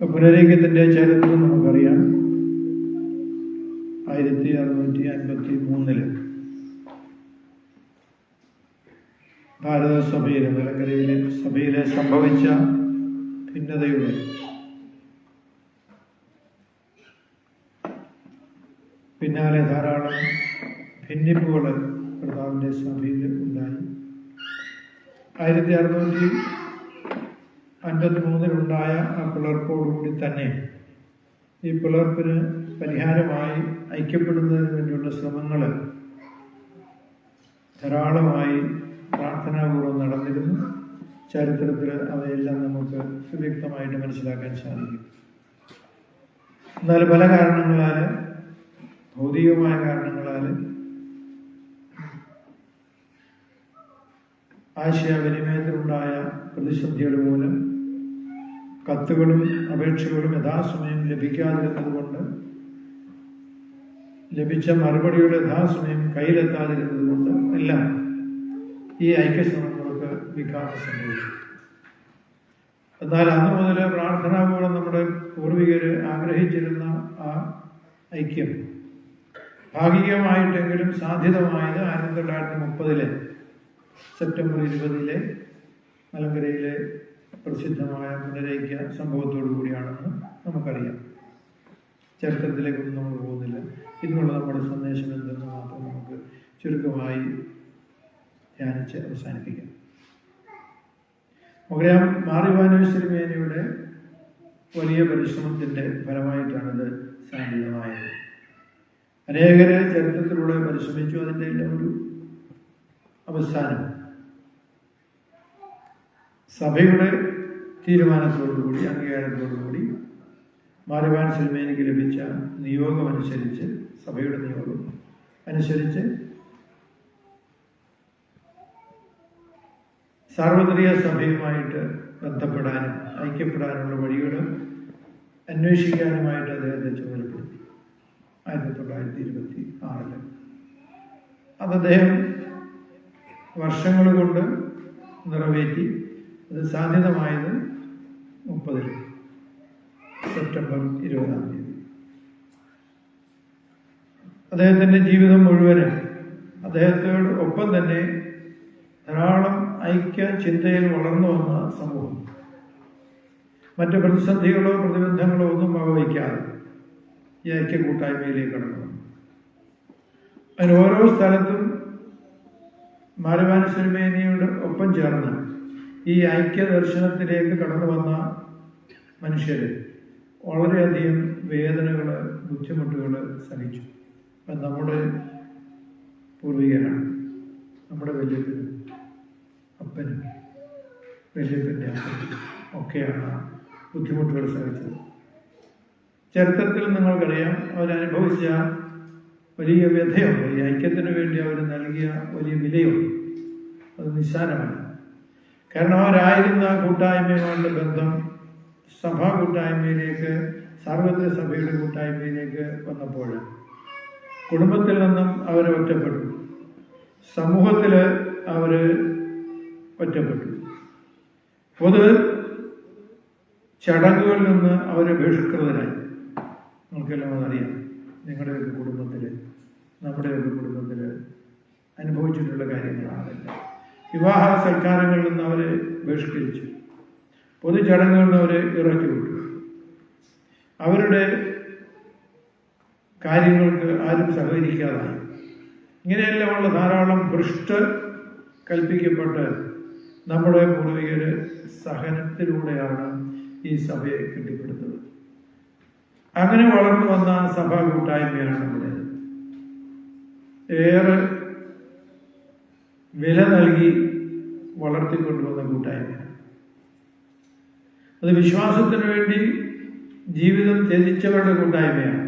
പുനരേക്യത്തിന്റെ ചരിത്രം നമുക്കറിയാം. ആയിരത്തി അറുന്നൂറ്റി അൻപത്തി മൂന്നിൽ ഭാരതസഭയിൽ മലങ്കരയിലെ സഭയിലെ സംഭവിച്ച ഭിന്നതയുടെ പിന്നാലെ ധാരാളം ഭിന്നിപ്പുകൾ കർത്താവിന്റെ സഭയിൽ ഉണ്ടായി. ആയിരത്തി അറുന്നൂറ്റി അൻപത്തി മൂന്നിലുണ്ടായ ആ പിളർപ്പോടുകൂടി തന്നെ ഈ പിളർപ്പിന് പരിഹാരമായി ഐക്യപ്പെടുന്നതിന് വേണ്ടിയുള്ള ശ്രമങ്ങൾ ധാരാളമായി പ്രാർത്ഥനാപൂർവം നടന്നിരുന്നു. ചരിത്രത്തിൽ അവയെല്ലാം നമുക്ക് സുവ്യക്തമായിട്ട് മനസ്സിലാക്കാൻ സാധിക്കും. എന്നാൽ പല കാരണങ്ങളാൽ ഭൗതികമായ കാരണങ്ങളാൽ ആശയവിനിമയത്തിലുണ്ടായ പ്രതിസന്ധികൾ മൂലം കത്തുകളും അപേക്ഷകളും യഥാസമയം ലഭിക്കാതിരുന്നതുകൊണ്ട് ലഭിച്ച മറുപടിയുടെ യഥാസമയം കയ്യിലെത്താതിരുന്നത് കൊണ്ട് എല്ലാം ഈ ഐക്യശ്രമങ്ങൾക്ക് വികാസം സംഭവിച്ചു. എന്നാൽ അന്ന് മുതൽ പ്രാർത്ഥനാപൂർവം നമ്മുടെ പൂർവികർ ആഗ്രഹിച്ചിരുന്ന ആ ഐക്യം ഭാഗികമായിട്ടെങ്കിലും സാധ്യതമായത് ആയിരത്തി തൊള്ളായിരത്തി മുപ്പതിലെ സെപ്റ്റംബർ ഇരുപതിലെ മലങ്കരയിലെ പ്രസിദ്ധമായ പുനരൈക്യ സംഭവത്തോടു കൂടിയാണെന്ന് നമുക്കറിയാം. ചരിത്രത്തിലേക്കൊന്നും നമ്മൾ പോകുന്നില്ല. ഇന്നുള്ള നമ്മുടെ സന്ദേശം എന്തെന്ന് മാത്രം നമുക്ക് ചുരുക്കമായി ധ്യാനിച്ച് അവസാനിപ്പിക്കാം. നമുക്കറിയാം മാറിവാനേശ്വരമേനയുടെ വലിയ പരിശ്രമത്തിന്റെ ഫലമായിട്ടാണിത് സാന്നിധ്യമായത് അനേകരെ ചരിത്രത്തിലൂടെ പരിശ്രമിച്ചു. അതിന്റെ എല്ലാം ഒരു അവസാനം സഭയുടെ തീരുമാനത്തോടുകൂടി അംഗീകാരത്തോടുകൂടി മാറുവാൻ സിനിമയിലേക്ക് ലഭിച്ച നിയോഗം അനുസരിച്ച് സഭയുടെ നിയോഗം അനുസരിച്ച് സാർവത്രിക സഭയുമായിട്ട് ബന്ധപ്പെടാനും ഐക്യപ്പെടാനുള്ള വഴികൾ അന്വേഷിക്കാനുമായിട്ട് അദ്ദേഹത്തെ ചുമതലപ്പെടുത്തി. ആയിരത്തി തൊള്ളായിരത്തി ഇരുപത്തി ആറിൽ അത് അദ്ദേഹം വർഷങ്ങൾ കൊണ്ട് നിറവേറ്റി അത് സാധ്യതമായത് മുപ്പതിൽ സെപ്റ്റംബർ ഇരുപതാം തീയതി. അദ്ദേഹത്തിന്റെ ജീവിതം മുഴുവൻ അദ്ദേഹത്തോട് ഒപ്പം തന്നെ ധാരാളം ഐക്യ ചിന്തയിൽ വളർന്നു വന്ന സമൂഹം മറ്റ് പ്രതിസന്ധികളോ പ്രതിബന്ധങ്ങളോ ഒന്നും വകവയ്ക്കാതെ ഈ ഐക്യ കൂട്ടായ്മയിലേക്ക് കടന്നു. അതിന് ഓരോ സ്ഥലത്തും മാലവാന സിനിമേനിയുടെ ഒപ്പം ചേർന്ന് ഈ ഐക്യദർശനത്തിലേക്ക് കടന്നു വന്ന മനുഷ്യർ വളരെയധികം വേദനകൾ ബുദ്ധിമുട്ടുകൾ സഹിച്ചു. അത് നമ്മുടെ പൂർവികരാണ് നമ്മുടെ വല്യപ്പനും അപ്പനും വല്യപ്പന്റെ അപ്പനും ഒക്കെയാണ് ബുദ്ധിമുട്ടുകൾ സഹിച്ചത്. ചരിത്രത്തിൽ നിങ്ങൾക്കറിയാം അവരനുഭവിച്ച വലിയ വ്യഥയുണ്ട്. ഈ ഐക്യത്തിന് വേണ്ടി അവർ നൽകിയ വലിയ വിലയുണ്ട്. അത് നിസ്സാരമാണ്. കാരണം അവരായിരുന്ന കൂട്ടായ്മയുമായുള്ള ബന്ധം സഭാ കൂട്ടായ്മയിലേക്ക് സാർവത്രിക സഭയുടെ കൂട്ടായ്മയിലേക്ക് വന്നപ്പോൾ കുടുംബത്തിൽ നിന്നും അവർ ഒറ്റപ്പെട്ടു. സമൂഹത്തിൽ അവർ ഒറ്റപ്പെട്ടു. പൊതു ചടങ്ങുകളിൽ നിന്ന് അവർ ബഹിഷ്കൃതരായി. നമുക്കെല്ലാം അതറിയാം. നിങ്ങളുടെയൊക്കെ കുടുംബത്തിൽ നമ്മുടെയൊക്കെ കുടുംബത്തിൽ അനുഭവിച്ചിട്ടുള്ള കാര്യങ്ങളാണല്ല വിവാഹ സൽക്കാരങ്ങളിൽ നിന്ന് അവരെ ബഹിഷ്കരിച്ചു. പൊതുചടങ്ങുകളിൽ നിന്ന് അവരെ ഇറക്കി വിട്ടു അവരുടെ കാര്യങ്ങൾക്ക് ആരും സഹകരിക്കാതായി. ഇങ്ങനെയെല്ലാമുള്ള ധാരാളം ഭ്രഷ്ട കൽപ്പിക്കപ്പെട്ട് നമ്മുടെ പൂർവികർ സഹനത്തിലൂടെയാണ് ഈ സഭയെ കെട്ടിപ്പടുത്തത്. അങ്ങനെ വളർന്നു വന്ന സഭാ കൂട്ടായ്മയാണ് നമ്മുടെ ഏറെ വില നൽകി വളർത്തിക്കൊണ്ടുവന്ന കൂട്ടായ്മ അത് വിശ്വാസത്തിന് വേണ്ടി ജീവിതം ത്യജിച്ചവരുടെ കൂട്ടായ്മയാണ്.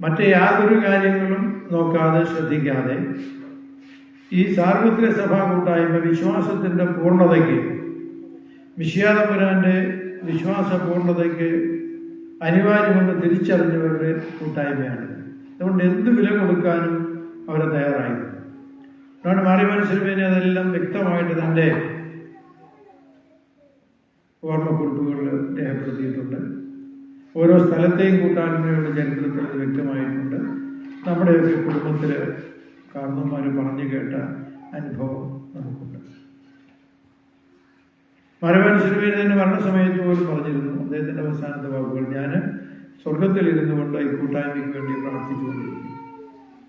മറ്റ് യാതൊരു കാര്യങ്ങളും നോക്കാതെ ശ്രദ്ധിക്കാതെ ഈ സാർവത്രിക സഭാ കൂട്ടായ്മ വിശ്വാസത്തിന്റെ പൂർണതയ്ക്ക് വിശ്യാതപുരാന്റെ വിശ്വാസ പൂർണതയ്ക്ക് അനിവാര്യമെന്ന് തിരിച്ചറിഞ്ഞവരുടെ കൂട്ടായ്മയാണ്. അതുകൊണ്ട് എന്ത് വില കൊടുക്കാനും അവരെ തയ്യാറായി അതുകൊണ്ട് മാറി സിനിമേനെ അതെല്ലാം വ്യക്തമായിട്ട് തന്റെ ഓർമ്മക്കുറിപ്പുകളിൽ രേഖപ്പെടുത്തിയിട്ടുണ്ട്. ഓരോ സ്ഥലത്തെയും കൂട്ടായ്മയുടെ ചരിത്രത്തിൽ അത് വ്യക്തമായിട്ടുണ്ട്. നമ്മുടെയൊക്കെ കുടുംബത്തിൽ കാരണന്മാർ പറഞ്ഞു കേട്ട അനുഭവം നമുക്കുണ്ട്. മരവൻ തന്നെ മരണസമയത്ത് പോലും പറഞ്ഞിരുന്നു. അദ്ദേഹത്തിന്റെ അവസാനത്തെ വാക്കുകൾ ഞാൻ സ്വർഗത്തിൽ ഇരുന്നു കൊണ്ട് ഈ കൂട്ടായ്മയ്ക്ക് വേണ്ടി പ്രാർത്ഥിച്ചുകൊണ്ടിരിക്കുന്നു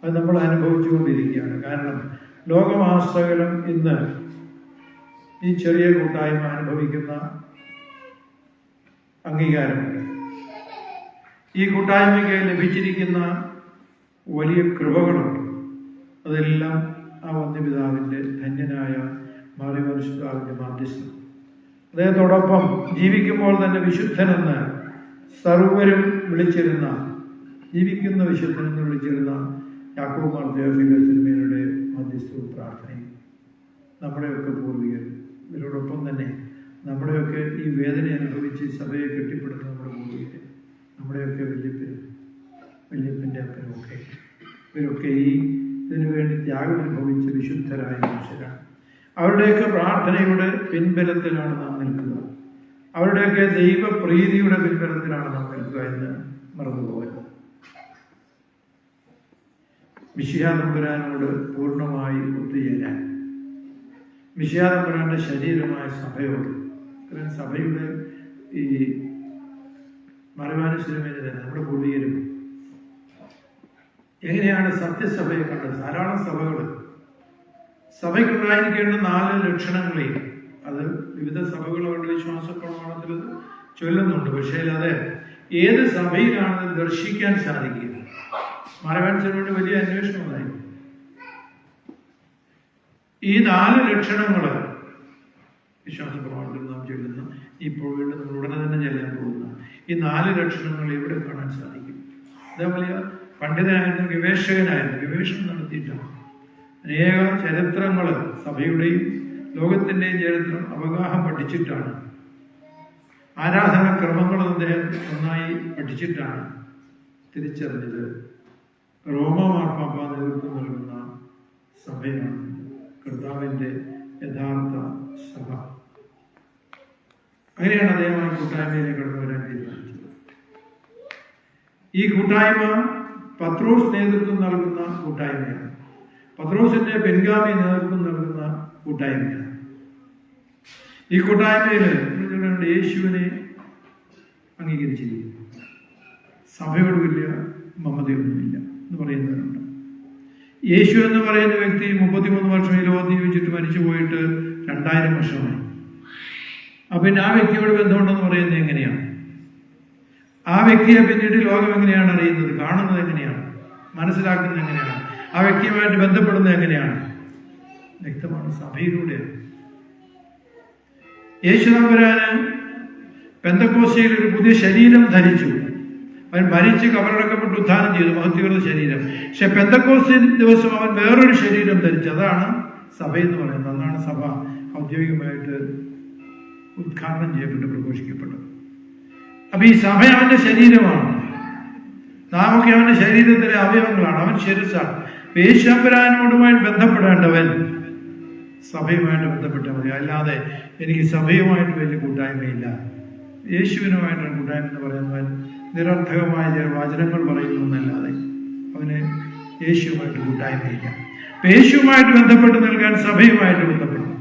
അത് നമ്മൾ അനുഭവിച്ചുകൊണ്ടിരിക്കുകയാണ്. കാരണം ലോകമാസകലം ഇന്ന് ഈ ചെറിയ കൂട്ടായ്മ അനുഭവിക്കുന്ന അംഗീകാരമുണ്ട്. ഈ കൂട്ടായ്മയ്ക്ക് ലഭിച്ചിരിക്കുന്ന വലിയ കൃപകളുണ്ട്. അതെല്ലാം ആ വന്യപിതാവിന്റെ ധന്യനായ മാറി പരിശുദ്ധാവിന്റെ മാധ്യസ്ഥം അദ്ദേഹത്തോടൊപ്പം ജീവിക്കുമ്പോൾ തന്നെ വിശുദ്ധനെന്ന് സർവരും വിളിച്ചിരുന്ന ജീവിക്കുന്ന വിശുദ്ധനെന്ന് വിളിച്ചിരുന്ന യാക്കോബ് മാർദ്ദേവിക സിനിമയുടെ മധ്യസ്ഥവും പ്രാർത്ഥനയും നമ്മുടെയൊക്കെ പൂർവികർ ഇവരോടൊപ്പം തന്നെ നമ്മുടെയൊക്കെ ഈ വേദന അനുഭവിച്ച് സഭയെ കെട്ടിപ്പടുത്ത നമ്മുടെ പൂർവികർ നമ്മുടെയൊക്കെ വല്യപ്പനും വല്യപ്പന്റെ അപ്പനും ഒക്കെ ഇവരൊക്കെ ഈ ഇതിനു വേണ്ടി ത്യാഗം അനുഭവിച്ച വിശുദ്ധരായ മനുഷ്യരാണ്. അവരുടെയൊക്കെ പ്രാർത്ഥനയുടെ പിൻബലത്തിലാണ് നാം നിൽക്കുക അവരുടെയൊക്കെ ദൈവപ്രീതിയുടെ പിൻബലത്തിലാണ് നാം നിൽക്കുക എന്ന് മറന്നുപോകരുത് മിശിഹാനമ്പുരാനോട് പൂർണമായി ഒത്തുചേരാൻ. മിശിഹാനമ്പുരാന്റെ ശരീരമായ സഭയോട് ഇത്രയും സഭയുടെ ഈ മറിവാന സിനിമയിൽ തന്നെ നമ്മുടെ പൂർവീകരും. എങ്ങനെയാണ് സത്യസഭയെ കണ്ടത്? ധാരാളം സഭകൾ സഭയ്ക്കുണ്ടായിരിക്കേണ്ട നാല് ലക്ഷണങ്ങളെ അത് വിവിധ സഭകൾ അവരുടെ വിശ്വാസ പ്രമാണത്തിൽ ചൊല്ലുന്നുണ്ട്. പക്ഷേ അതെ ഏത് സഭയിലാണ് ദർശിക്കാൻ സാധിക്കുക മറവാൻസിനോട് വലിയ അന്വേഷണമായി ഈ നാല് ലക്ഷണങ്ങൾ വിശ്വാസ പ്രമാണത്തിൽ നാം ചെല്ലുന്ന ഇപ്പോൾ വീണ്ടും നമ്മൾ ഉടനെ തന്നെ ചെല്ലാൻ പോകുന്ന ഈ നാല് ലക്ഷണങ്ങൾ എവിടെ കാണാൻ സാധിക്കും. അതേപോലെ പണ്ഡിതനായിരുന്നു ഗവേഷകനായിരുന്നു. ഗവേഷണം നടത്തിയിട്ടാണ്. അനേക ചരിത്രങ്ങൾ സഭയുടെയും ലോകത്തിന്റെയും ചരിത്രം അവഗാഹം പഠിച്ചിട്ടാണ്. ആരാധനാക്രമങ്ങളും അദ്ദേഹം നന്നായി പഠിച്ചിട്ടാണ് തിരിച്ചറിഞ്ഞത്. റോമ മാർപ്പാപ്പ നേതൃത്വം നൽകുന്ന സഭയാണ് കർത്താവിന്റെ യഥാർത്ഥ സഭ. അങ്ങനെയാണ് അദ്ദേഹം ആ കൂട്ടായ്മയിലേക്ക് കടന്നു വരാൻ തീരുമാനിച്ചത്. ഈ കൂട്ടായ്മ പത്രോസ് നേതൃത്വം നൽകുന്ന കൂട്ടായ്മയാണ്. പത്രോസിന്റെ ബെൻഗാമി നേതൃത്വം നൽകുന്ന കൂട്ടായ്മയാണ്. ഈ കൂട്ടായ്മയിൽ യേശുവിനെ അംഗീകരിച്ചിരിക്കുന്നു. സഭയോട് വലിയ മമതയൊന്നുമില്ല. എന്ന് പറയുന്നവരുണ്ട്. യേശു എന്ന് പറയുന്ന വ്യക്തി മുപ്പത്തിമൂന്ന് വർഷം ഈ ലോകത്ത് ജീവിച്ചിട്ട് മരിച്ചു പോയിട്ട് രണ്ടായിരം വർഷമായി. അപ്പൊ പിന്നെ ആ വ്യക്തിയോട് ബന്ധമുണ്ടെന്ന് പറയുന്നത് എങ്ങനെയാണ്? ആ വ്യക്തിയെ പിന്നീട് ലോകം എങ്ങനെയാണ് അറിയുന്നത്? കാണുന്നത് എങ്ങനെയാണ്? മനസ്സിലാക്കുന്നത് എങ്ങനെയാണ്? ആ വ്യക്തിയുമായിട്ട് ബന്ധപ്പെടുന്നത് എങ്ങനെയാണ്? വ്യക്തമാണ് സഭയിലൂടെയാണ് യേശുദമ്പുരാന് പെന്തക്കോശയിൽ ഒരു പുതിയ ശരീരം ധരിച്ചു. അവൻ മരിച്ച് കബറടക്കപ്പെട്ട് ഉദ്ധാനം ചെയ്തു മഹത്വീകൃത ശരീരം. പക്ഷെ പെന്തക്കോസ് ദിവസം അവൻ വേറൊരു ശരീരം ധരിച്ചു. അതാണ് സഭ എന്ന് പറയുന്നത്. അന്നാണ് സഭ ഔദ്യോഗികമായിട്ട് ഉദ്ഘാടനം ചെയ്യപ്പെട്ട് പ്രഘോഷിക്കപ്പെട്ടത്. അപ്പൊ ഈ സഭ അവന്റെ ശരീരമാണ്. നാമൊക്കെ അവന്റെ ശരീരത്തിലെ അവയവങ്ങളാണ്. അവൻ ശിരസാണ് പേശമ്പരാനോടുമായി ബന്ധപ്പെടേണ്ടവൻ സഭയുമായിട്ട് ബന്ധപ്പെട്ടാൽ മതി. അല്ലാതെ എനിക്ക് സഭയുമായിട്ട് വലിയ കൂട്ടായ്മയില്ല. യേശുവിനുമായിട്ടാണ് കൂട്ടായ്മ എന്ന് പറയുന്നവൻ നിരർത്ഥകമായ ചില വചനങ്ങൾ പറയുന്നു എന്നല്ലാതെ അവന് യേശുവുമായിട്ട് കൂട്ടായ്മയില്ല. യേശുവുമായിട്ട് ബന്ധപ്പെട്ട് നിൽക്കാൻ സഭയുമായിട്ട് ബന്ധപ്പെടും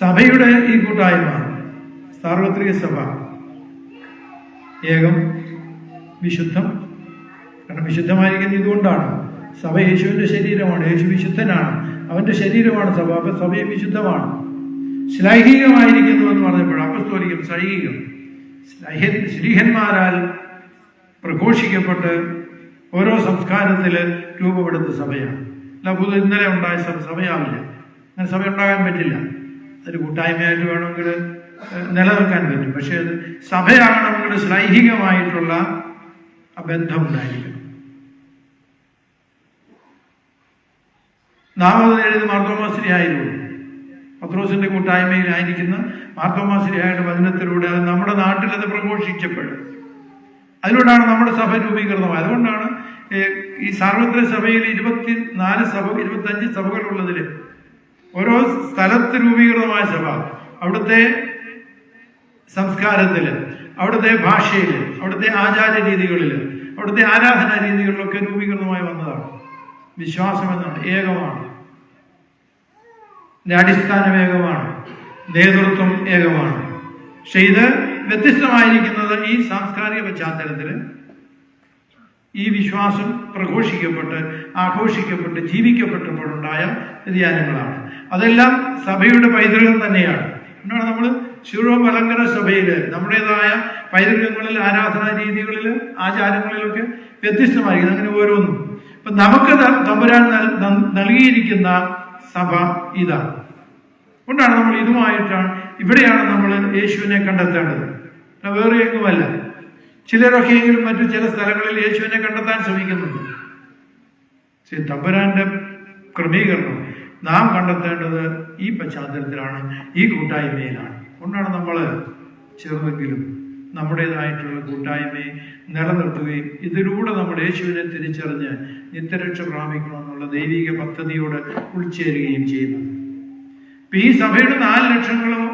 സഭയുടെ ഈ കൂട്ടായ്മ സാർവത്രിക സഭ ഏകം വിശുദ്ധം കാരണം വിശുദ്ധമായിരിക്കുന്നത് ഇതുകൊണ്ടാണ്. സഭ യേശുവിന്റെ ശരീരമാണ് യേശു വിശുദ്ധനാണ്. അവന്റെ ശരീരമാണ് സഭ അപ്പൊ സഭയും വിശുദ്ധമാണ്. ശ്ലൈഹികമായിരിക്കുന്നു എന്ന് പറഞ്ഞപ്പോൾ അപസ്തോലികം ശ്ലൈഹ- ശ്രീഹന്മാരാൽ പ്രഘോഷിക്കപ്പെട്ട് ഓരോ സംസ്കാരത്തിൽ രൂപപ്പെടുന്ന സഭയാണ്. അല്ല പുതു ഇന്നലെ ഉണ്ടായ സഭ സഭയാവില്ല. അങ്ങനെ സഭ ഉണ്ടാകാൻ പറ്റില്ല. ഒരു കൂട്ടായ്മയായിട്ട് വേണമെങ്കിൽ നിലനിൽക്കാൻ പറ്റും. പക്ഷേ അത് സഭയാണെങ്കിൽ ശ്ലൈഹികമായിട്ടുള്ള ബന്ധം ഉണ്ടായിരിക്കണം നാമത് എഴുതി മാർത്തോമാശ്രീ ആയിരുന്നു. പത്രോസിന്റെ കൂട്ടായ്മയിലായിരിക്കുന്ന മാർത്തോമാശ്രീയായുടെ വചനത്തിലൂടെ അത് നമ്മുടെ നാട്ടിൽ അത് പ്രഘോഷിക്കപ്പെടും. അതിലൂടെയാണ് നമ്മുടെ സഭ രൂപീകൃതമായത്. അതുകൊണ്ടാണ് ഈ സാർവത്രിക സഭയിൽ ഇരുപത്തി നാല് സഭ ഇരുപത്തഞ്ച് സഭകളുള്ളതിൽ ഓരോ സ്ഥലത്ത് രൂപീകൃതമായ സഭ. അവിടുത്തെ സംസ്കാരത്തിൽ അവിടുത്തെ ഭാഷയിൽ അവിടുത്തെ ആചാര രീതികളിൽ അവിടുത്തെ ആരാധനാ രീതികളിലൊക്കെ രൂപീകൃതമായി വന്നതാണ്. വിശ്വാസം എന്നാണ് ഏകമാണ്. അടിസ്ഥാനം ഏകമാണ് നേതൃത്വം ഏകമാണ്. പക്ഷെ ഇത് വ്യത്യസ്തമായിരിക്കുന്നത് ഈ സാംസ്കാരിക പശ്ചാത്തലത്തിൽ ഈ വിശ്വാസം പ്രഘോഷിക്കപ്പെട്ട് ആഘോഷിക്കപ്പെട്ട് ജീവിക്കപ്പെട്ടപ്പോഴുണ്ടായ വ്യതിയാനങ്ങളാണ്. അതെല്ലാം സഭയുടെ പൈതൃകം തന്നെയാണ്. എന്നാണ് നമ്മൾ ശിവമലങ്കര സഭയിൽ നമ്മുടേതായ പൈതൃകങ്ങളിൽ ആരാധനാ രീതികളിൽ ആചാരങ്ങളിലൊക്കെ വ്യത്യസ്തമായിരിക്കും അങ്ങനെ ഓരോന്നും. ഇപ്പൊ നമുക്ക് തമ്പുരാൻ നൽകിയിരിക്കുന്ന സഭ ഇതാണ് കൊണ്ടാണ് നമ്മൾ ഇതുമായിട്ടാണ് ഇവിടെയാണ് നമ്മൾ യേശുവിനെ കണ്ടെത്തേണ്ടത്. വേറെ എങ്ങുമല്ല. ചിലരൊക്കെയെങ്കിലും മറ്റു ചില സ്ഥലങ്ങളിൽ യേശുവിനെ കണ്ടെത്താൻ ശ്രമിക്കുന്നുണ്ട്. ശ്രീ തമ്പുരാന്റെ ക്രമീകരണം. നാം കണ്ടെത്തേണ്ടത് ഈ പശ്ചാത്തലത്തിലാണ് ഈ കൂട്ടായ്മയിലാണ്. കൊണ്ടാണ് നമ്മൾ ചെറുതെങ്കിലും നമ്മുടേതായിട്ടുള്ള കൂട്ടായ്മയെ നിലനിർത്തുകയും ഇതിലൂടെ നമ്മൾ യേശുവിനെ തിരിച്ചറിഞ്ഞ് നിത്യരക്ഷ പ്രാപിക്കണമെന്നുള്ള ദൈവിക പദ്ധതിയോട് ഉൾച്ചേരുകയും ചെയ്യുന്നത്. ഇപ്പൊ ഈ സഭയുടെ നാല് ലക്ഷങ്ങളും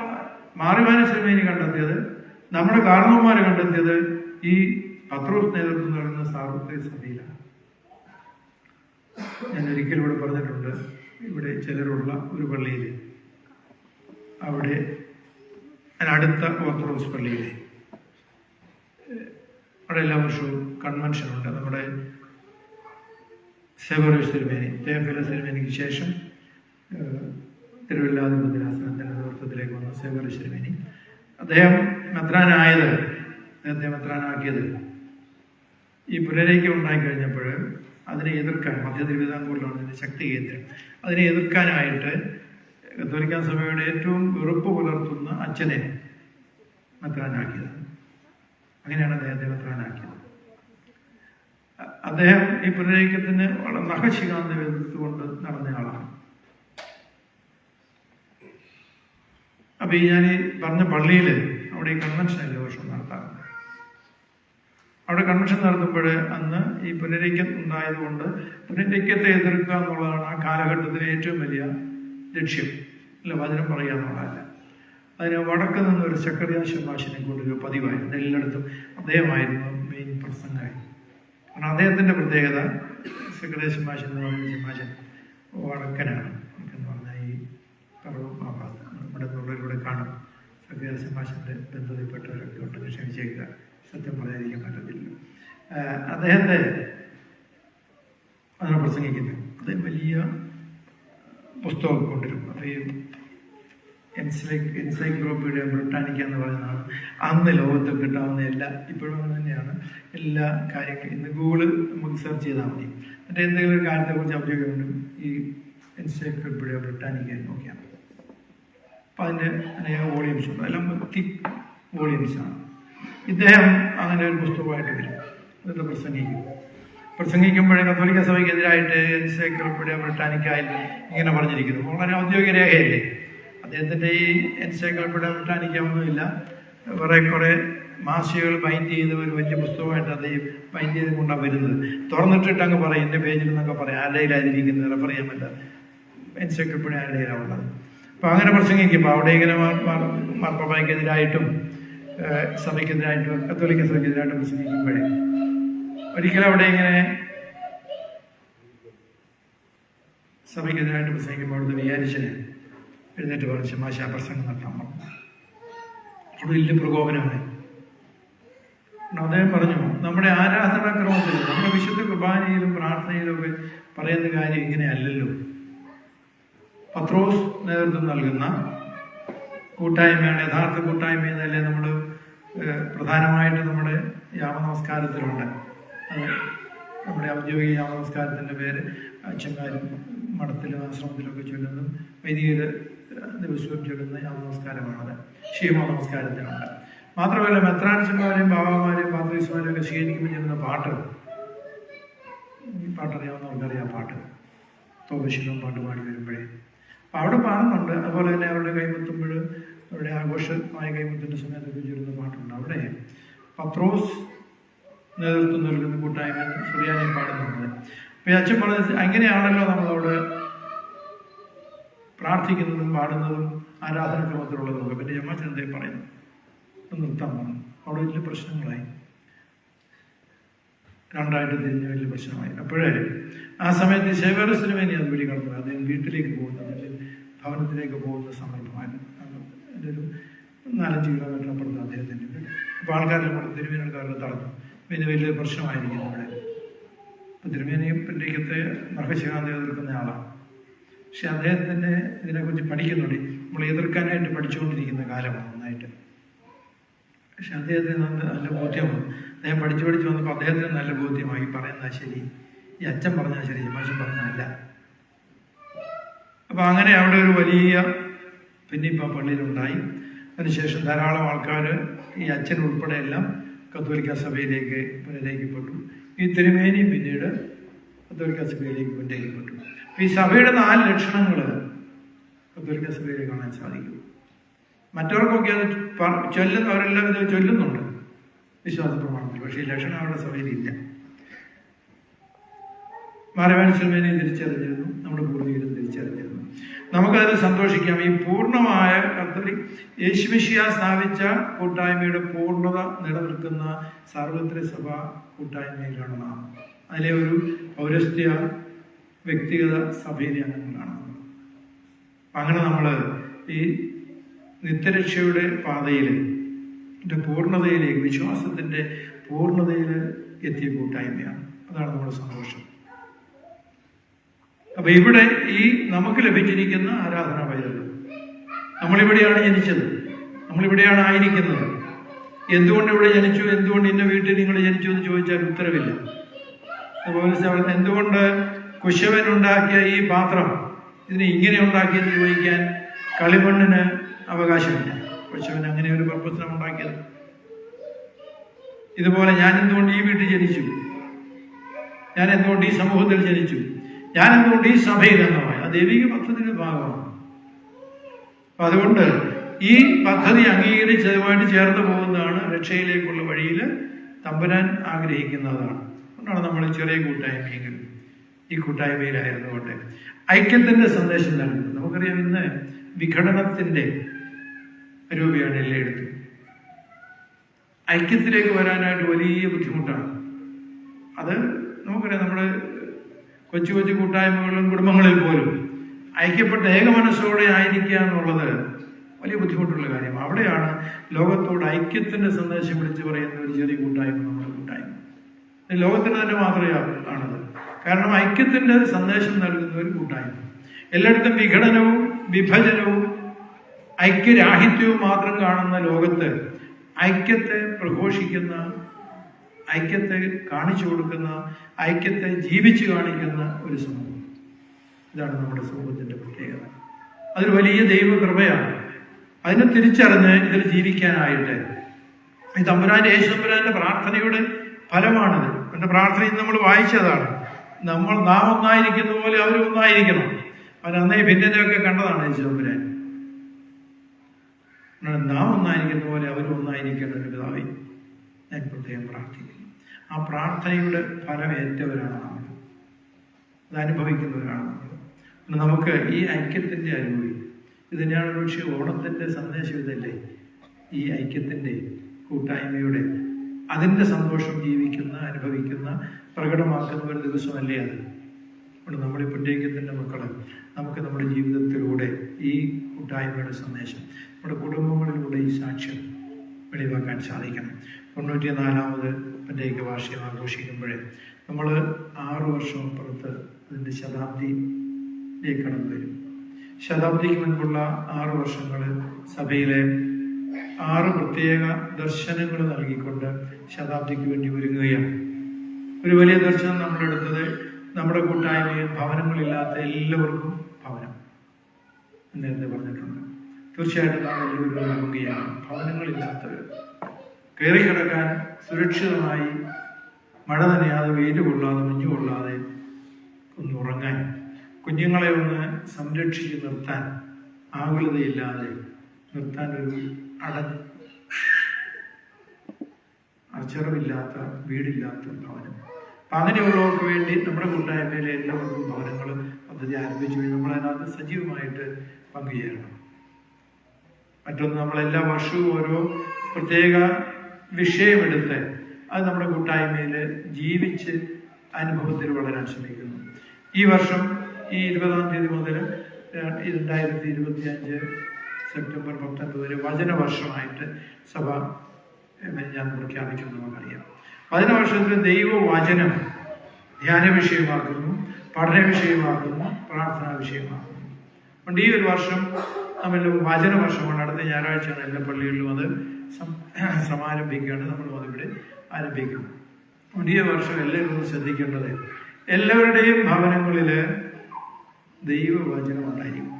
മാറിവാന സിനിമയിൽ കണ്ടെത്തിയത് നമ്മുടെ കാരണവന്മാരെ കണ്ടെത്തിയത് ഈ പത്രോസ് നേതൃത്വം നൽകുന്ന സാർവത്രിക സഭയിലാണ്. ഞാൻ ഒരിക്കലും ഇവിടെ പറഞ്ഞിട്ടുണ്ട് ഇവിടെ ചിലരുള്ള ഒരു പള്ളിയിൽ അവിടെ അടുത്ത ഓർത്തഡോക്സ് പള്ളിയിൽ അവിടെ എല്ലാ വർഷവും കൺവെൻഷൻ ഉണ്ട്. നമ്മുടെ തേഫില തിരുമേനിക്ക് ശേഷം ഏഹ്, തിരുവല്ലാധിപതിരാസനത്തിന്റെ നേതൃത്വത്തിലേക്ക് വന്ന തിരുമേനി അദ്ദേഹം മെത്രാനായത് അദ്ദേഹത്തെ മെത്രാനാക്കിയത് ഈ പുനരൈക്യം ഉണ്ടായി കഴിഞ്ഞപ്പോൾ അതിനെ എതിർക്കാൻ മധ്യ തിരുവിതാംകൂറിലാണ് ഇതിന്റെ ശക്തി കേന്ദ്രം. അതിനെ എതിർക്കാനായിട്ട് കത്തോലിക്ക സഭയുടെ ഏറ്റവും വെറുപ്പ് പുലർത്തുന്ന അച്ഛനെ മെത്രാനാക്കിയത്. അങ്ങനെയാണ് അദ്ദേഹത്തെ മെത്രാനാക്കിയത്. അദ്ദേഹം ഈ പുനരൈക്യത്തിന് വളരെ നഖശികാന്തം എതിർത്തുകൊണ്ട് നടന്ന ആളാണ്. അപ്പൊ ഈ ഞാൻ ഈ പറഞ്ഞ പള്ളിയിൽ അവിടെ ഈ കൺവെൻഷൻ എല്ലാ വർഷവും നടത്താറുണ്ട്? അവിടെ കൺവെൻഷൻ നടത്തുമ്പോൾ അന്ന് ഈ പുനരൈക്യം ഉണ്ടായതുകൊണ്ട് പുനരൈക്യത്തെ എതിർക്കുക എന്നുള്ളതാണ് ആ കാലഘട്ടത്തിലെ ഏറ്റവും വലിയ ലക്ഷ്യം. അല്ല വചനം പറയുക എന്നുള്ളതല്ല. അതിന് വടക്ക് നിന്ന് ഒരു ചക്രിയ ശമാശിനെ കൊണ്ടൊരു പതിവായിരുന്നു. എല്ലായിടത്തും അദ്ദേഹമായിരുന്നു മെയിൻ പ്രസംഗമായി കാരണം അദ്ദേഹത്തിന്റെ പ്രത്യേകത സെക്രട്ടേഷൻ ഭാഷ എന്ന് പറഞ്ഞ ശമാശൻ വടക്കനാണ്. വടക്കെന്ന് പറഞ്ഞാൽ ഈ പറവും ആ ഭാഗത്ത് നമ്മുടെ തൊഴിലൂടെ കാണും. ചക്രിയ ശമാശന്റെ ബന്ധത്തിൽപ്പെട്ടവരൊക്കെ ഉണ്ടെങ്കിൽ ക്ഷമിച്ചേക്കുക സത്യം പറയാതിരിക്കാൻ പറ്റത്തില്ല. അദ്ദേഹത്തെ അതിനെ പ്രസംഗിക്കുന്നത് അദ്ദേഹം വലിയ പുസ്തകം കൊണ്ടുവരും. അപ്പോൾ ഈ എൻസൈക്ലോപ്പീഡിയ ബ്രിട്ടാനിക്ക എന്ന് പറയുന്നതാണ് അന്ന് ലോകത്ത് കിട്ടാവുന്ന എല്ലാ ഇപ്പോഴും അങ്ങനെ തന്നെയാണ്. എല്ലാ കാര്യങ്ങളും ഇന്ന് ഗൂഗിൾ നമുക്ക് സെർച്ച് ചെയ്താൽ മതി. മറ്റേ എന്തെങ്കിലും ഒരു കാര്യത്തെക്കുറിച്ച് അഭിപ്രായം ഈ എൻസൈക്ലോപ്പീഡിയ ബ്രിട്ടാനിക്ക നോക്കിയാൽ മതി. അപ്പം അതിന്റെ അനേക വോളിയംസ് ഉണ്ട്. എല്ലാം തിക് വോളിയംസ് ആണ്. ഇദ്ദേഹം അങ്ങനെ ഒരു പുസ്തകമായിട്ട് വരും. എന്നിട്ട് പ്രസംഗിക്കും? പ്രസംഗിക്കുമ്പോഴേ കത്തോലിക്ക സഭയ്ക്കെതിരായിട്ട് എൻസൈക്ലോപ്പീഡിയ ബ്രിട്ടാനിക്കായി ഇങ്ങനെ പറഞ്ഞിരിക്കുന്നു. വളരെ ഔദ്യോഗിക രേഖയല്ലേ? അദ്ദേഹത്തിന്റെ ഈ എൻസൈക്കിൾ ബ്രിട്ടാനിക്ക കുറേ കുറേ കുറെ മാസികകൾ ബൈൻഡ് ചെയ്ത് ഒരു വലിയ പുസ്തകമായിട്ട് അദ്ദേഹം ബൈൻഡ് ചെയ്ത് കൊണ്ടാണ് വരുന്നത്. തുറന്നിട്ടിട്ട് അങ്ങ് പറയും എന്റെ പേജിൽ നിന്നൊക്കെ പറയാം ആരുടെയിലായിരിക്കുന്നത് റെഫർ ചെയ്യാൻ പറ്റില്ല. എൻസൈക്ലോപ്പീഡിയ ആരുടെയിലാണ് ഉള്ളത് അപ്പോൾ അങ്ങനെ പ്രസംഗിക്കുമ്പോൾ അവിടെ ഇങ്ങനെ മാർപ്പായ്ക്കെതിരായിട്ടും സഭയ്ക്കെതിരായിട്ടും കത്തോലിക്ക സഭയ്ക്കെതിരായിട്ടും പ്രസംഗിക്കുമ്പോഴേ ഒരിക്കലും അവിടെ ഇങ്ങനെ സഭയ്ക്കെതിരായിട്ട് പ്രസംഗിക്കുമ്പോൾ അവിടുത്തെ വിചാരിച്ചന് എഴുന്നേറ്റ് പറഞ്ഞു മാഷ പ്രസംഗം നടത്താൻ പറഞ്ഞു അവിടെ വലിയ പ്രകോപനമായി അദ്ദേഹം പറഞ്ഞു നമ്മുടെ ആരാധനാക്രമത്തിൽ നമ്മുടെ വിശുദ്ധ കുർബാനയിലും പ്രാർത്ഥനയിലും ഒക്കെ പറയുന്ന കാര്യം ഇങ്ങനെയല്ലല്ലോ പത്രോസ് നേതൃത്വം നൽകുന്ന കൂട്ടായ്മയാണ് യഥാർത്ഥ കൂട്ടായ്മ എന്നല്ലേ നമ്മൾ പ്രധാനമായിട്ട് നമ്മുടെ യാമനമസ്കാരത്തിലുണ്ട്. അത് നമ്മുടെ ഔദ്യോഗിക യാമനമസ്കാരത്തിന്റെ പേര് അച്ഛന്മാരും മഠത്തിലും ആശ്രമത്തിലൊക്കെ ചൊല്ലുന്നതും വൈദിക ദിവസവും ചൊല്ലുന്ന നമസ്കാരമാണത്. ക്ഷീമ നമസ്കാരത്തിനുണ്ട് മാത്രമല്ല മെത്രാൻസന്മാരെയും ബാബാമാരെയും പാത്രീസ്മാരെയും ഒക്കെ സ്വീകരിക്കുമ്പോൾ ചെല്ലുന്ന പാട്ട്. ഈ പാട്ടറിയാവുന്നവർക്കറിയാം പാട്ട്. തോപശിലും പാട്ട് പാടി വരുമ്പോഴേ. അപ്പം അവിടെ പാടുന്നുണ്ട്. അതുപോലെ തന്നെ അവരുടെ കൈമുത്തുമ്പോൾ അവരുടെ ആഘോഷമായ കൈമുത്തിന്റെ സമയത്തൊക്കെ ചൊല്ലുന്ന പാട്ടുണ്ട്. അവിടെ പത്രോസ് നേതൃത്വം നൽകുന്ന കൂട്ടായ്മ സുറിയാനി പാടുന്നുണ്ട്. അപ്പം ഈ അച്ഛൻ പറഞ്ഞത് അങ്ങനെയാണല്ലോ നമ്മളവിടെ പ്രാർത്ഥിക്കുന്നതും പാടുന്നതും ആരാധനക്രമത്തിലുള്ളതും ഒക്കെ. പിന്നെ എന്തേ പറയുന്നു? നൃത്തം പറഞ്ഞു. അവിടെ വലിയ പ്രശ്നങ്ങളായി. രണ്ടായിട്ട് തിരിഞ്ഞ് വലിയ പ്രശ്നമായി. അപ്പോഴേ ആ സമയത്ത് ശേഖര സിനിമേനി അതുവഴി കടന്നു അദ്ദേഹം വീട്ടിലേക്ക് പോകുന്ന ഭവനത്തിലേക്ക് പോകുന്ന സന്ദർഭമായിരുന്നു എന്റെ ഒരു നാലഞ്ച് കിലോമീറ്റർ അപ്പുറത്ത് അദ്ദേഹത്തിന്റെ വീട്. അപ്പോൾ ആൾക്കാരെ കൂടെ തിരുമേനക്കാരെല്ലാം തടഞ്ഞു. പിന്നെ വലിയ പ്രശ്നമായിരിക്കും അവിടെ. അപ്പം തിരുമേനിയും പിന്നേക്കത്തെ മൃഗശികാന്തി എതിർക്കുന്ന ആളാണ്. പക്ഷെ അദ്ദേഹത്തിന്റെ ഇതിനെക്കുറിച്ച് പഠിക്കുന്നുണ്ട്. നമ്മൾ എതിർക്കാനായിട്ട് പഠിച്ചുകൊണ്ടിരിക്കുന്ന കാലമാണ് നന്നായിട്ട്. പക്ഷെ അദ്ദേഹത്തിന് നല്ല ബോധ്യമാണ്. അദ്ദേഹം പഠിച്ചു പഠിച്ച് വന്നപ്പോൾ അദ്ദേഹത്തിന് നല്ല ബോധ്യമായി. പറയുന്ന ശരി. ഈ അച്ഛൻ പറഞ്ഞാൽ ശരി. മാഷൻ പറഞ്ഞല്ല അപ്പൊ അങ്ങനെ അവിടെ ഒരു വലിയ പിന്നെ ഇപ്പം പള്ളിയിലുണ്ടായി. അതിനുശേഷം ധാരാളം ആൾക്കാർ ഈ അച്ഛൻ ഉൾപ്പെടെ എല്ലാം കത്തോലിക്ക സഭയിലേക്ക് പുനരേക്കപ്പെട്ടു ഈ തിരുമേനി പിന്നീട് കത്തോലിക്ക സഭയിലേക്ക് കൊണ്ടേക്കപ്പെട്ടു ഈ സഭയുടെ നാല് ലക്ഷണങ്ങൾ കത്തോലിക്ക സഭയിൽ കാണാൻ സാധിക്കും. മറ്റവർക്കൊക്കെ അത് പ- ചൊല്ലുന്നവരെല്ലാം ഇത് ചൊല്ലുന്നുണ്ട്. വിശ്വാസ പ്രമാണത്തിൽ. പക്ഷേ ഈ ലക്ഷണം അവരുടെ സഭയിലില്ല. മാരവാൻസിൽമേനെ തിരിച്ചറിഞ്ഞിരുന്നു. നമ്മുടെ പൂർവികരും തിരിച്ചറിഞ്ഞിരുന്നു. നമുക്കതിൽ സന്തോഷിക്കാം. ഈ പൂർണമായ കത്തോലിക് യേശുമിഷിയ സ്ഥാപിച്ച കൂട്ടായ്മയുടെ പൂർണത നിലനിൽക്കുന്ന സാർവത്രിക സഭ കൂട്ടായ്മയിലാണ് നാം. അതിലെ ഒരു പൗരസ്ത്യ വ്യക്തിഗത സഭയിലെ അംഗങ്ങളാണ് അങ്ങനെ നമ്മൾ ഈ നിത്യരക്ഷയുടെ പാതയിൽ പൂർണതയിലേക്ക് വിശ്വാസത്തിന്റെ പൂർണതയിൽ എത്തിയ കൂട്ടായ്മയാണ്. അതാണ് നമ്മുടെ സന്തോഷം. അപ്പൊ ഇവിടെ ഈ നമുക്ക് ലഭിച്ചിരിക്കുന്ന ആരാധനാ പൈതൃകം? നമ്മളിവിടെയാണ് ജനിച്ചത്. നമ്മളിവിടെയാണ് ആയിരിക്കുന്നത്. എന്തുകൊണ്ട് ഇവിടെ ജനിച്ചു? എന്തുകൊണ്ട് ഇന്ന വീട്ടിൽ നിങ്ങൾ ജനിച്ചു എന്ന് ചോദിച്ചാൽ ഉത്തരവില്ല. അതുപോലെ സ- എന്തുകൊണ്ട് കുശവൻ ഉണ്ടാക്കിയ ഈ പാത്രം ഇതിനെ ഇങ്ങനെ ഉണ്ടാക്കിയെന്ന് ചോദിക്കാൻ കളിമണ്ണിന് അവകാശമില്ല? കുശവൻ അങ്ങനെ ഒരു പർപ്പസിനാണ് ഉണ്ടാക്കിയത്. ഇതുപോലെ ഞാൻ എന്തുകൊണ്ട് ഈ വീട്ടിൽ ജനിച്ചു? ഞാൻ എന്തുകൊണ്ട് ഈ സമൂഹത്തിൽ ജനിച്ചു? ഞാൻ എന്തുകൊണ്ട് ഈ സഭയിൽ അംഗമായി ആ ദൈവിക പദ്ധതിയുടെ ഭാഗമാണ്. അപ്പൊ അതുകൊണ്ട് ഈ പദ്ധതി അംഗീകരിച്ചതുമായിട്ട് ചേർന്ന് പോകുന്നതാണ് രക്ഷയിലേക്കുള്ള വഴിയിൽ തമ്പുരാൻ ആഗ്രഹിക്കുന്നതാണ്. അതുകൊണ്ടാണ് നമ്മൾ ചെറിയ കൂട്ടായ്മയെങ്കിൽ ഈ കൂട്ടായ്മയിലായിരുന്നുകൊണ്ട് ഐക്യത്തിന്റെ സന്ദേശം നൽകുന്നത്. നമുക്കറിയാം ഇന്ന് വിഘടനത്തിന്റെ രൂപയാണ് എല്ലായിടത്തും. ഐക്യത്തിലേക്ക് വരാനായിട്ട് വലിയ ബുദ്ധിമുട്ടാണ്. അത് നമുക്കറിയാം നമ്മുടെ കൊച്ചു കൊച്ചു കൂട്ടായ്മകളിലും കുടുംബങ്ങളിൽ പോലും ഐക്യപ്പെട്ട ഏക മനസ്സോടെ ആയിരിക്കുക എന്നുള്ളത് വലിയ ബുദ്ധിമുട്ടുള്ള കാര്യമാണ്. അവിടെയാണ് ലോകത്തോട് ഐക്യത്തിന്റെ സന്ദേശം വിളിച്ചു പറയുന്ന ഒരു ചെറിയ കൂട്ടായ്മ നമ്മുടെ കൂട്ടായ്മ. ലോകത്തിന് തന്നെ മാത്രമേ ആണത് കാരണം ഐക്യത്തിന്റെ സന്ദേശം നൽകുന്ന ഒരു കൂട്ടായ്മ. എല്ലായിടത്തും വിഘടനവും വിഭജനവും ഐക്യരാഹിത്യവും മാത്രം കാണുന്ന ലോകത്ത് ഐക്യത്തെ പ്രഘോഷിക്കുന്ന ഐക്യത്തെ കാണിച്ചു കൊടുക്കുന്ന ഐക്യത്തെ ജീവിച്ചു കാണിക്കുന്ന ഒരു സമൂഹം. ഇതാണ് നമ്മുടെ സമൂഹത്തിന്റെ പ്രത്യേകത. അതൊരു വലിയ ദൈവകൃപയാണ്. അതിനെ തിരിച്ചറിഞ്ഞ് ഇതിൽ ജീവിക്കാനായിട്ട്. ഈ തമ്പുരാൻ യേശുതമ്പുരാന്റെ പ്രാർത്ഥനയുടെ ഫലമാണിത്. എന്റെ പ്രാർത്ഥനയിൽ നമ്മൾ വായിച്ചതാണ്. നമ്മൾ നാം ഒന്നായിരിക്കുന്ന പോലെ അവരും ഒന്നായിരിക്കണം. അവൻ അന്നേ ഭിന്നതയൊക്കെ കണ്ടതാണ് യേശു തമ്പുരാൻ. നാം ഒന്നായിരിക്കുന്ന പോലെ അവരും ഒന്നായിരിക്കേണ്ട പിതാവേ ഞാൻ പ്രത്യേകം പ്രാർത്ഥിക്കുന്നു. ആ പ്രാർത്ഥനയുടെ ഫലമേറ്റവരാണ് നമ്മൾ. അത് അനുഭവിക്കുന്നവരാണ് നമ്മൾ. നമുക്ക് ഈ ഐക്യത്തിന്റെ അനുഭവി ഇത് തന്നെയാണ് പക്ഷേ ഓണത്തിന്റെ സന്ദേശം ഇതല്ലേ? ഈ ഐക്യത്തിന്റെ കൂട്ടായ്മയുടെ അതിന്റെ സന്തോഷം ജീവിക്കുന്ന അനുഭവിക്കുന്ന പ്രകടമാക്കുന്ന ഒരു ദിവസമല്ലേ അത്? അതുകൊണ്ട് നമ്മുടെ ഈ പുറ്റേക്കത്തിന്റെ മക്കൾ നമുക്ക് നമ്മുടെ ജീവിതത്തിലൂടെ ഈ കൂട്ടായ്മയുടെ സന്ദേശം നമ്മുടെ കുടുംബങ്ങളിലൂടെ ഈ സാക്ഷ്യം വെളിവാക്കാൻ സാധിക്കണം. തൊണ്ണൂറ്റി നാലാമത് പറ്റേക്ക് വാർഷികം ആഘോഷിക്കുമ്പോഴേ നമ്മൾ ആറു വർഷം അപ്പുറത്ത് അതിന്റെ ശതാബ്ദിയിലേക്ക് കടന്നു വരും. ശതാബ്ദിക്ക് മുൻപുള്ള ആറു വർഷങ്ങൾ സഭയിലെ ആറ് പ്രത്യേക ദർശനങ്ങൾ നൽകിക്കൊണ്ട് ശതാബ്ദിക്ക് വേണ്ടി ഒരുങ്ങുകയാണ്. ഒരു വലിയ ദർശനം നമ്മൾ നമ്മളെടുത്തത് നമ്മുടെ കൂട്ടായ്മയിൽ ഭവനങ്ങളില്ലാത്ത എല്ലാവർക്കും ഭവനം നേരത്തെ പറഞ്ഞിട്ടുണ്ട്. തീർച്ചയായിട്ടും നാം എല്ലാവരും നൽകുകയാണ് ഭവനങ്ങളില്ലാത്തവർ കയറി കിടക്കാൻ സുരക്ഷിതമായി മഴ നനയാതെ വെയിൽ കൊള്ളാതെ മഞ്ഞു കൊള്ളാതെ ഒന്ന് ഉറങ്ങാൻ കുഞ്ഞുങ്ങളെ ഒന്ന് സംരക്ഷിച്ച് നിർത്താൻ ആകുലതയില്ലാതെ നിർത്താൻ ഒരു അട അച്ചറവില്ലാത്ത വീടില്ലാത്ത ഭവനം. അപ്പൊ അങ്ങനെയുള്ളവർക്ക് വേണ്ടി നമ്മുടെ കൂട്ടായ്മയിലെ എല്ലാവർക്കും ഭവനങ്ങൾ പദ്ധതി ആരംഭിച്ചു. നമ്മൾ അതിനകത്ത് സജീവമായിട്ട് പങ്കുചേരണം. മറ്റൊന്ന് നമ്മൾ എല്ലാ വർഷവും ഓരോ പ്രത്യേക വിഷയമെടുത്ത് അത് നമ്മുടെ കൂട്ടായ്മയിൽ ജീവിച്ച് അനുഭവത്തിൽ വളരാൻ ശ്രമിക്കുന്നു. ഈ വർഷം ഈ ഇരുപതാം തീയതി മുതൽ രണ്ടായിരത്തി ഇരുപത്തി അഞ്ച് സെപ്റ്റംബർ പത്തൊൻപത് വരെ വചനവർഷമായിട്ട് സഭ ഞാൻ പ്രഖ്യാപിക്കുന്നു നമുക്കറിയാം. വചനവർഷത്തിൽ ദൈവവചനം ധ്യാന വിഷയമാക്കുന്നു പഠന വിഷയമാക്കുന്നു പ്രാർത്ഥനാ വിഷയമാക്കുന്നു അതുകൊണ്ട് ഈ ഒരു വർഷം നമ്മൾ വചന വർഷമാണ് അടുത്ത ഞായറാഴ്ചയാണ് എല്ലാ പള്ളികളിലും അത് സമാരംഭിക്കുകയാണ്. നമ്മൾ അതിവിടെ ആരംഭിക്കുന്നു. അതുകൊണ്ട് ഈ വർഷം എല്ലാവരും ശ്രദ്ധിക്കേണ്ടത് എല്ലാവരുടെയും ഭവനങ്ങളിൽ ദൈവവചനം ഉണ്ടായിരിക്കും.